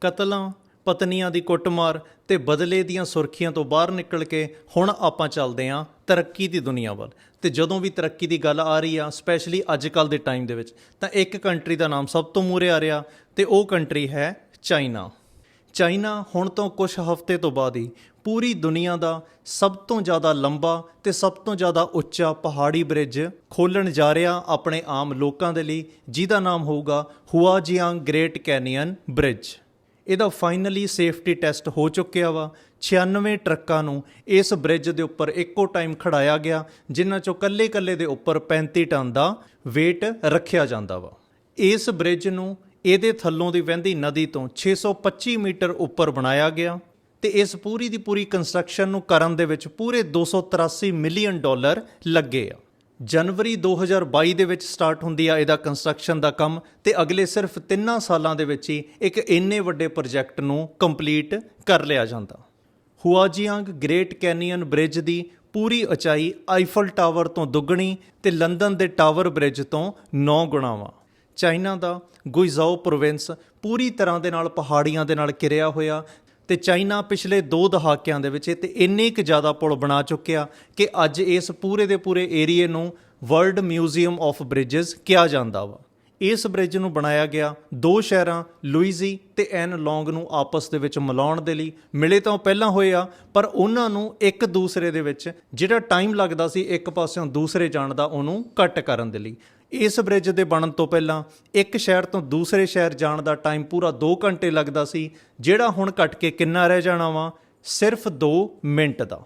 ਕਤਲਾਂ ਪਤਨੀਆਂ ਦੀ ਕੁੱਟਮਾਰ ਤੇ ਬਦਲੇ ਦੀਆਂ ਸੁਰਖੀਆਂ ਤੋਂ ਬਾਹਰ ਨਿਕਲ ਕੇ ਹੁਣ ਆਪਾਂ ਚੱਲਦੇ ਆਂ ਤਰੱਕੀ ਦੀ ਦੁਨੀਆ ਵੱਲ। ਤੇ ਜਦੋਂ ਵੀ ਤਰੱਕੀ ਦੀ ਗੱਲ ਆ ਰਹੀ ਆ ਸਪੈਸ਼ਲੀ ਅੱਜ ਕੱਲ ਦੇ ਟਾਈਮ ਦੇ ਵਿੱਚ, ਤਾਂ ਇੱਕ ਕੰਟਰੀ ਦਾ ਨਾਮ ਸਭ ਤੋਂ ਮੂਹਰੇ ਆ ਰਿਹਾ ਤੇ ਉਹ ਕੰਟਰੀ ਹੈ ਚਾਈਨਾ ਚਾਈਨਾ ਹੁਣ ਤੋਂ ਕੁਝ ਹਫ਼ਤੇ ਤੋਂ ਬਾਅਦ ਹੀ ਪੂਰੀ ਦੁਨੀਆ ਦਾ ਸਭ ਤੋਂ ਜ਼ਿਆਦਾ ਲੰਬਾ ਤੇ ਸਭ ਤੋਂ ਜ਼ਿਆਦਾ ਉੱਚਾ ਪਹਾੜੀ ਬ੍ਰਿਜ ਖੋਲਣ ਜਾ ਰਿਹਾ ਆਪਣੇ ਆਮ ਲੋਕਾਂ ਦੇ ਲਈ, ਜਿਹਦਾ ਨਾਮ ਹੋਊਗਾ ਹੁਆਜੀਆਂਗ ਗ੍ਰੇਟ ਕੈਨੀਅਨ ਬ੍ਰਿਜ ਇਹਦਾ ਫਾਈਨਲੀ ਸੇਫਟੀ ਟੈਸਟ ਹੋ ਚੁੱਕਿਆ ਵਾ। 96 ਟਰੱਕਾਂ ਨੂੰ ਇਸ ਬ੍ਰਿਜ ਦੇ ਉੱਪਰ ਇੱਕੋ ਟਾਈਮ ਖੜਾਇਆ ਗਿਆ, ਜਿਨ੍ਹਾਂ ਚੋਂ ਕੱਲੇ-ਕੱਲੇ ਦੇ ਉੱਪਰ 35 ਟਨ ਦਾ weight ਰੱਖਿਆ ਜਾਂਦਾ ਵਾ। ਇਸ ਬ੍ਰਿਜ ਨੂੰ ਇਹਦੇ ਥੱਲੋਂ ਦੀ ਵਹਿੰਦੀ ਨਦੀ ਤੋਂ 625 ਮੀਟਰ ਉੱਪਰ ਬਣਾਇਆ ਗਿਆ ਤੇ ਇਸ ਪੂਰੀ ਦੀ ਪੂਰੀ ਕੰਸਟਰਕਸ਼ਨ ਨੂੰ ਕਰਨ ਦੇ ਵਿੱਚ ਪੂਰੇ 283 ਮਿਲੀਅਨ ਡਾਲਰ ਲੱਗੇ ਆ। ਜਨਵਰੀ 2022 ਦੇ ਵਿੱਚ ਸਟਾਰਟ ਹੁੰਦੀ ਆ ਇਹਦਾ ਕੰਸਟਰਕਸ਼ਨ ਦਾ ਕੰਮ ਤੇ ਅਗਲੇ ਸਿਰਫ 3 ਸਾਲਾਂ ਦੇ ਵਿੱਚ ਹੀ ਇੱਕ ਇੰਨੇ ਵੱਡੇ ਪ੍ਰੋਜੈਕਟ ਨੂੰ ਕੰਪਲੀਟ ਕਰ ਲਿਆ ਜਾਂਦਾ। ਹੁਆਜੀਆਂਗ ਗ੍ਰੇਟ ਕੈਨੀਅਨ ਬ੍ਰਿਜ ਦੀ ਪੂਰੀ ਉਚਾਈ ਆਈਫਲ ਟਾਵਰ ਤੋਂ ਦੁੱਗਣੀ ਤੇ ਲੰਡਨ ਦੇ ਟਾਵਰ ਬ੍ਰਿਜ ਤੋਂ 9 ਗੁਣਾ ਵਾ। ਚਾਈਨਾ ਦਾ ਗੁਇਜ਼ਾਓ ਪ੍ਰੋਵਿੰਸ ਪੂਰੀ ਤਰ੍ਹਾਂ ਦੇ ਨਾਲ ਪਹਾੜੀਆਂ ਦੇ ਨਾਲ ਘਿਰਿਆ ਹੋਇਆ ਤੇ ਚਾਈਨਾ ਪਿਛਲੇ 2 ਦਹਾਕਿਆਂ ਦੇ ਵਿੱਚ ਤੇ ਇੰਨੇ ਕੁ ਜ਼ਿਆਦਾ ਪੁਲ ਬਣਾ ਚੁੱਕਿਆ ਕਿ ਅੱਜ ਇਸ ਪੂਰੇ ਦੇ ਪੂਰੇ ਏਰੀਏ ਨੂੰ ਵਰਲਡ ਮਿਊਜ਼ੀਅਮ ਆਫ ਬ੍ਰਿਜਸ ਕਿਹਾ ਜਾਂਦਾ ਵਾ। ਇਸ ਬ੍ਰਿਜ ਨੂੰ ਬਣਾਇਆ ਗਿਆ ਦੋ ਸ਼ਹਿਰਾਂ, ਲੁਈਜ਼ੀ ਤੇ ਐਨ ਲੌਂਗ ਨੂੰ ਆਪਸ ਦੇ ਵਿੱਚ ਮਿਲਾਉਣ ਦੇ ਲਈ। ਮਿਲੇ ਤਾਂ ਉਹ ਪਹਿਲਾਂ ਹੋਏ ਆ, ਪਰ ਉਹਨਾਂ ਨੂੰ ਇੱਕ ਦੂਸਰੇ ਦੇ ਵਿੱਚ ਜਿਹੜਾ ਟਾਈਮ ਲੱਗਦਾ ਸੀ ਇੱਕ ਪਾਸਿਓਂ ਦੂਸਰੇ ਜਾਣ ਦਾ ਉਹਨੂੰ ਕੱਟ ਕਰਨ ਦੇ ਲਈ। ਇਸ ਬ੍ਰਿਜ ਦੇ ਬਣਨ ਤੋਂ ਪਹਿਲਾਂ ਇੱਕ ਸ਼ਹਿਰ ਤੋਂ ਦੂਸਰੇ ਸ਼ਹਿਰ ਜਾਣ ਦਾ ਟਾਈਮ ਪੂਰਾ 2 ਘੰਟੇ ਲੱਗਦਾ ਸੀ, ਜਿਹੜਾ ਹੁਣ ਘਟ ਕੇ ਕਿੰਨਾ ਰਹਿ ਜਾਣਾ ਵਾ? ਸਿਰਫ 2 ਮਿੰਟ ਦਾ।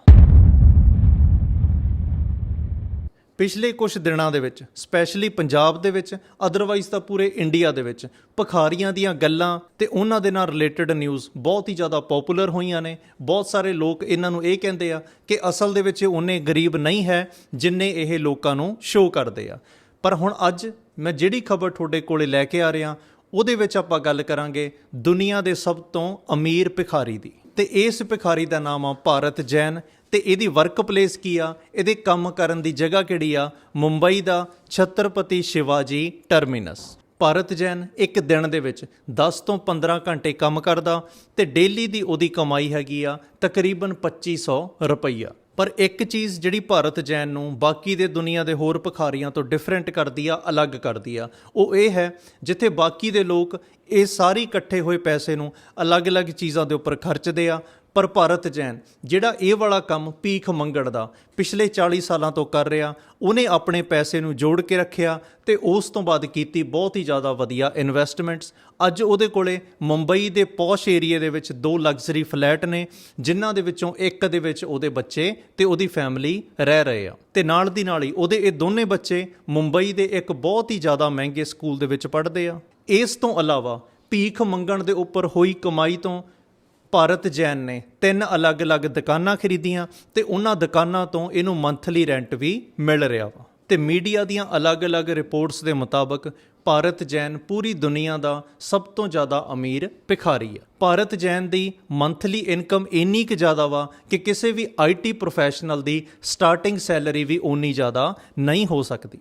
ਪਿਛਲੇ ਕੁਝ ਦਿਨਾਂ ਦੇ ਵਿੱਚ ਸਪੈਸ਼ਲੀ ਪੰਜਾਬ ਦੇ ਵਿੱਚ ਅਦਰਵਾਈਜ਼ ਤਾਂ ਪੂਰੇ ਇੰਡੀਆ ਦੇ ਵਿੱਚ, ਭਖਾਰੀਆਂ ਦੀਆਂ ਗੱਲਾਂ ਤੇ ਉਹਨਾਂ ਦੇ ਨਾਲ ਰਿਲੇਟਡ ਨਿਊਜ਼ ਬਹੁਤ ਹੀ ਜ਼ਿਆਦਾ ਪਪੂਲਰ ਹੋਈਆਂ ਨੇ। ਬਹੁਤ ਸਾਰੇ ਲੋਕ ਇਹਨਾਂ ਨੂੰ ਇਹ ਕਹਿੰਦੇ ਆ ਕਿ ਅਸਲ ਦੇ ਵਿੱਚ ਇਹ ਉਹਨੇ ਗਰੀਬ ਨਹੀਂ ਹੈ ਜਿੰਨੇ ਇਹ ਲੋਕਾਂ ਨੂੰ ਸ਼ੋਅ ਕਰਦੇ ਆ। ਪਰ ਹੁਣ ਅੱਜ ਮੈਂ ਜਿਹੜੀ ਖਬਰ ਤੁਹਾਡੇ ਕੋਲੇ ਲੈ ਕੇ ਆ ਰਿਹਾ, ਉਹਦੇ ਵਿੱਚ ਆਪਾਂ ਗੱਲ ਕਰਾਂਗੇ ਦੁਨੀਆ ਦੇ ਸਭ ਤੋਂ ਅਮੀਰ ਭਿਖਾਰੀ ਦੀ। ਤੇ ਇਸ ਭਿਖਾਰੀ ਦਾ ਨਾਮ ਆ ਭਾਰਤ ਜੈਨ, ਤੇ ਇਹਦੀ ਵਰਕ ਪਲੇਸ ਕੀ ਆ? ਇਹਦੇ ਕੰਮ ਕਰਨ ਦੀ ਜਗ੍ਹਾ ਕਿਹੜੀ ਆ? ਮੁੰਬਈ ਦਾ ਛਤਰਪਤੀ ਸ਼ਿਵਾਜੀ ਟਰਮੀਨਸ ਭਾਰਤ ਜੈਨ ਇੱਕ ਦਿਨ ਦੇ ਵਿੱਚ 10 ਤੋਂ 15 ਘੰਟੇ ਕੰਮ ਕਰਦਾ, ਤੇ ਡੇਲੀ ਦੀ ਉਹਦੀ ਕਮਾਈ ਹੈਗੀ ਆ ਤਕਰੀਬਨ 2500 ਰੁਪਈਆ। ਪਰ ਇੱਕ ਚੀਜ਼ ਜਿਹੜੀ ਭਾਰਤ ਜੈਨ ਨੂੰ ਬਾਕੀ ਦੇ ਦੁਨੀਆ ਦੇ ਹੋਰ ਭਿਖਾਰੀਆਂ ਤੋਂ ਡਿਫਰੈਂਟ ਕਰਦੀ ਆ, ਅਲੱਗ ਕਰਦੀ ਆ, ਉਹ ਇਹ ਹੈ ਜਿੱਥੇ ਬਾਕੀ ਦੇ ਲੋਕ ਇਹ ਸਾਰੀ ਇਕੱਠੇ ਹੋਏ ਪੈਸੇ ਨੂੰ ਅਲੱਗ-ਅਲੱਗ ਚੀਜ਼ਾਂ ਦੇ ਉੱਪਰ ਖਰਚਦੇ ਆ, ਪਰ ਭਾਰਤ ਜੈਨ, ਜਿਹੜਾ ਇਹ ਵਾਲਾ ਕੰਮ ਭੀਖ ਮੰਗਣ ਦਾ ਪਿਛਲੇ 40 ਸਾਲਾਂ ਤੋਂ ਕਰ ਰਿਹਾ, ਉਹਨੇ ਆਪਣੇ ਪੈਸੇ ਨੂੰ ਜੋੜ ਕੇ ਰੱਖਿਆ ਤੇ ਉਸ ਤੋਂ ਬਾਅਦ ਕੀਤੀ ਬਹੁਤ ਹੀ ਜ਼ਿਆਦਾ ਵਧੀਆ ਇਨਵੈਸਟਮੈਂਟਸ ਅੱਜ ਉਹਦੇ ਕੋਲੇ ਮੁੰਬਈ ਦੇ ਪੌਸ਼ ਏਰੀਏ ਦੇ ਵਿੱਚ ਦੋ ਲਗਜ਼ਰੀ ਫਲੈਟ ਨੇ, ਜਿਨ੍ਹਾਂ ਦੇ ਵਿੱਚੋਂ ਇੱਕ ਦੇ ਵਿੱਚ ਉਹਦੇ ਬੱਚੇ ਤੇ ਉਹਦੀ ਫੈਮਿਲੀ ਰਹਿ ਰਹੇ ਆ। ਤੇ ਨਾਲ ਦੀ ਨਾਲ ਹੀ ਉਹਦੇ ਇਹ ਦੋਨੇ ਬੱਚੇ ਮੁੰਬਈ ਦੇ ਇੱਕ ਬਹੁਤ ਹੀ ਜ਼ਿਆਦਾ ਮਹਿੰਗੇ ਸਕੂਲ ਦੇ ਵਿੱਚ ਪੜ੍ਹਦੇ ਆ। ਇਸ ਤੋਂ ਇਲਾਵਾ ਭੀਖ ਮੰਗਣ ਦੇ ਉੱਪਰ ਹੋਈ ਕਮਾਈ ਤੋਂ ਭਾਰਤ ਜੈਨ ਨੇ ਤਿੰਨ ਅਲੱਗ-ਅਲੱਗ ਦੁਕਾਨਾਂ ਖਰੀਦੀਆਂ ਤੇ ਉਹਨਾਂ ਦੁਕਾਨਾਂ ਤੋਂ ਇਹਨੂੰ ਮੰਥਲੀ ਰੈਂਟ ਵੀ ਮਿਲ ਰਿਹਾ ਵਾ। ਤੇ ਮੀਡੀਆ ਦੀਆਂ ਅਲੱਗ-ਅਲੱਗ ਰਿਪੋਰਟਸ ਦੇ ਮੁਤਾਬਕ ਭਾਰਤ ਜੈਨ ਪੂਰੀ ਦੁਨੀਆ ਦਾ ਸਭ ਤੋਂ ਜ਼ਿਆਦਾ ਅਮੀਰ ਭਿਖਾਰੀ ਹੈ ਭਾਰਤ ਜੈਨ ਦੀ ਮੰਥਲੀ ਇਨਕਮ ਇੰਨੀ ਕੁ ਜ਼ਿਆਦਾ ਵਾ ਕਿ ਕਿਸੇ ਵੀ ਆਈਟੀ ਪ੍ਰੋਫੈਸ਼ਨਲ ਦੀ ਸਟਾਰਟਿੰਗ ਸੈਲਰੀ ਵੀ ਓਨੀ ਜ਼ਿਆਦਾ ਨਹੀਂ ਹੋ ਸਕਦੀ।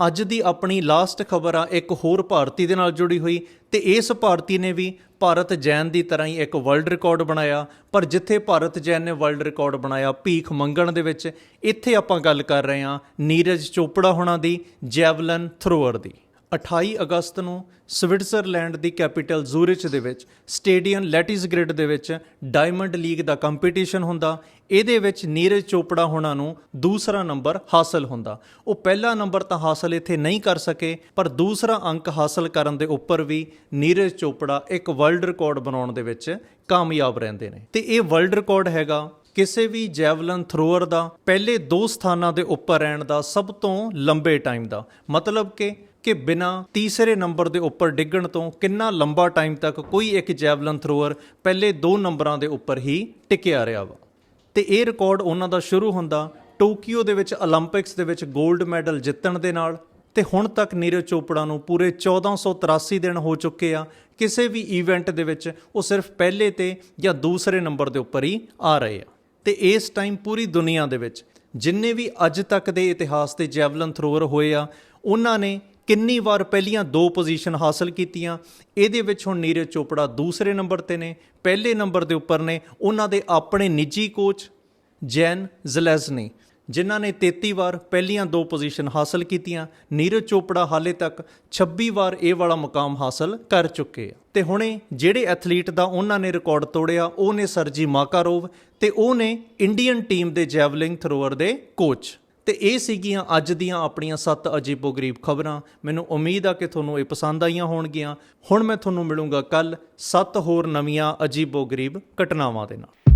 ਅੱਜ ਦੀ ਆਪਣੀ ਲਾਸਟ ਖਬਰ ਆ, ਇੱਕ ਹੋਰ ਭਾਰਤੀ ਦੇ ਨਾਲ ਜੁੜੀ ਹੋਈ ਤੇ ਇਸ ਭਾਰਤੀ ਨੇ ਵੀ ਭਾਰਤ ਜੈਨ ਦੀ ਤਰ੍ਹਾਂ ਹੀ ਇੱਕ ਵਰਲਡ ਰਿਕਾਰਡ ਬਣਾਇਆ। ਪਰ ਜਿੱਥੇ ਭਾਰਤ ਜੈਨ ਨੇ ਵਰਲਡ ਰਿਕਾਰਡ ਬਣਾਇਆ ਭੀਖ ਮੰਗਣ ਦੇ ਵਿੱਚ, ਇੱਥੇ ਆਪਾਂ ਗੱਲ ਕਰ ਰਹੇ ਹਾਂ ਨੀਰਜ ਚੋਪੜਾ ਹੋਣਾ ਦੀ, ਜੈਵਲਨ ਥਰੋਅਰ ਦੀ। 28 ਅਗਸਤ ਨੂੰ ਸਵਿਟਜ਼ਰਲੈਂਡ ਦੀ ਕੈਪੀਟਲ ਜ਼ੂਰਿਚ ਦੇ ਵਿੱਚ, ਸਟੇਡੀਅਮ ਲੈਟਿਸ ਦੇ ਵਿੱਚ ਡਾਇਮੰਡ ਲੀਗ ਦਾ ਕੰਪੀਟੀਸ਼ਨ ਹੁੰਦਾ, ਇਹਦੇ ਵਿੱਚ ਨੀਰਜ ਚੋਪੜਾ ਹੋਣਾ ਨੂੰ ਦੂਸਰਾ ਨੰਬਰ ਹਾਸਲ ਹੁੰਦਾ। ਉਹ ਪਹਿਲਾ ਨੰਬਰ ਤਾਂ ਹਾਸਲ ਇੱਥੇ ਨਹੀਂ ਕਰ ਸਕੇ, ਪਰ ਦੂਸਰਾ ਅੰਕ ਹਾਸਲ ਕਰਨ ਦੇ ਉੱਪਰ ਵੀ ਨੀਰਜ ਚੋਪੜਾ ਇੱਕ ਵਰਲਡ ਰਿਕਾਰਡ ਬਣਾਉਣ ਦੇ ਵਿੱਚ ਕਾਮਯਾਬ ਰਹਿੰਦੇ ਨੇ। ਤੇ ਇਹ ਵਰਲਡ ਰਿਕਾਰਡ ਹੈਗਾ ਕਿਸੇ ਵੀ ਜੈਵਲਨ ਥਰੋਅਰ ਦਾ, ਪਹਿਲੇ ਦੋ ਸਥਾਨਾਂ ਦੇ ਉੱਪਰ ਰਹਿਣ ਦਾ ਸਭ ਤੋਂ ਲੰਬੇ ਟਾਈਮ ਦਾ। ਮਤਲਬ ਕਿ ਕਿ ਬਿਨਾ ਤੀਸਰੇ ਨੰਬਰ ਦੇ ਉੱਪਰ ਡਿੱਗਣ ਤੋਂ ਕਿੰਨਾ ਲੰਬਾ ਟਾਈਮ ਤੱਕ ਕੋਈ ਇੱਕ ਜੈਵਲਨ ਥਰੋਅਰ ਪਹਿਲੇ ਦੋ ਨੰਬਰਾਂ ਦੇ ਉੱਪਰ ਹੀ ਟਿਕਿਆ ਰਿਹਾ ਵਾ? ਤੇ ਇਹ ਰਿਕਾਰਡ ਉਹਨਾਂ ਦਾ ਸ਼ੁਰੂ ਹੁੰਦਾ ਟੋਕੀਓ ਦੇ ਵਿੱਚ 올림픽ਸ ਦੇ ਵਿੱਚ 골ਡ ਮੈਡਲ ਜਿੱਤਣ ਦੇ ਨਾਲ ਤੇ ਹੁਣ ਤੱਕ ਨੀਰਜ ਚੋਪੜਾ ਨੂੰ ਪੂਰੇ 1483 ਦਿਨ ਹੋ ਚੁੱਕੇ ਆ। ਕਿਸੇ ਵੀ ਇਵੈਂਟ ਦੇ ਵਿੱਚ ਉਹ ਸਿਰਫ ਪਹਿਲੇ ਤੇ ਜਾਂ ਦੂਸਰੇ ਨੰਬਰ ਦੇ ਉੱਪਰ ਹੀ ਆ ਰਹੇ ਆ। ਤੇ ਇਸ ਟਾਈਮ ਪੂਰੀ ਦੁਨੀਆ ਦੇ ਵਿੱਚ ਜਿੰਨੇ ਵੀ ਅੱਜ ਤੱਕ ਦੇ ਇਤਿਹਾਸ 'ਤੇ ਜੈਵਲਨ ਥਰੋਅਰ ਹੋਏ ਆ, ਉਹਨਾਂ ਨੇ ਕਿੰਨੀ ਵਾਰ ਪਹਿਲੀਆਂ ਦੋ ਪੋਜੀਸ਼ਨ ਹਾਸਲ ਕੀਤੀਆਂ, ਇਹਦੇ ਵਿੱਚ ਹੁਣ ਨੀਰਜ ਚੋਪੜਾ ਦੂਸਰੇ ਨੰਬਰ ਤੇ ਨੇ, ਪਹਿਲੇ ਨੰਬਰ ਦੇ ਉੱਪਰ ਨੇ, ਉਹਨਾਂ ਦੇ ਆਪਣੇ ਨਿੱਜੀ ਕੋਚ ਜੈਨ ਜ਼ਲੈਜ਼ਨੀ ਜਿਨ੍ਹਾਂ ਨੇ 33 ਵਾਰ ਪਹਿਲੀਆਂ ਦੋ ਪੋਜੀਸ਼ਨ ਹਾਸਲ ਕੀਤੀਆਂ। ਨੀਰਜ ਚੋਪੜਾ ਹਾਲੇ ਤੱਕ 26 ਵਾਰ ਇਹ ਵਾਲਾ ਮੁਕਾਮ ਹਾਸਲ ਕਰ ਚੁੱਕੇ ਆ। ਤੇ ਹੁਣੇ ਜਿਹੜੇ ਐਥਲੀਟ ਦਾ ਉਹਨਾਂ ਨੇ ਰਿਕਾਰਡ ਤੋੜਿਆ, ਉਹ ਨੇ ਸਰਜੀ ਮਾਕਾਰੋਵ ਤੇ ਉਹ ਨੇ ਇੰਡੀਅਨ ਟੀਮ ਦੇ ਜੈਵਲਿੰਗ ਥਰੋਅਰ ਦੇ ਕੋਚ ਤੇ ਇਹ ਸੀਗੀਆਂ ਅੱਜ ਦੀਆਂ ਆਪਣੀਆਂ ਸੱਤ ਅਜੀਬੋ-ਗਰੀਬ ਖਬਰਾਂ। ਮੈਨੂੰ ਉਮੀਦ ਆ ਕਿ ਤੁਹਾਨੂੰ ਇਹ ਪਸੰਦ ਆਈਆਂ ਹੋਣਗੀਆਂ। ਹੁਣ ਮੈਂ ਤੁਹਾਨੂੰ ਮਿਲੂੰਗਾ ਕੱਲ ਸੱਤ ਹੋਰ ਨਵੀਆਂ ਅਜੀਬੋ-ਗਰੀਬ ਘਟਨਾਵਾਂ ਦੇ ਨਾਲ।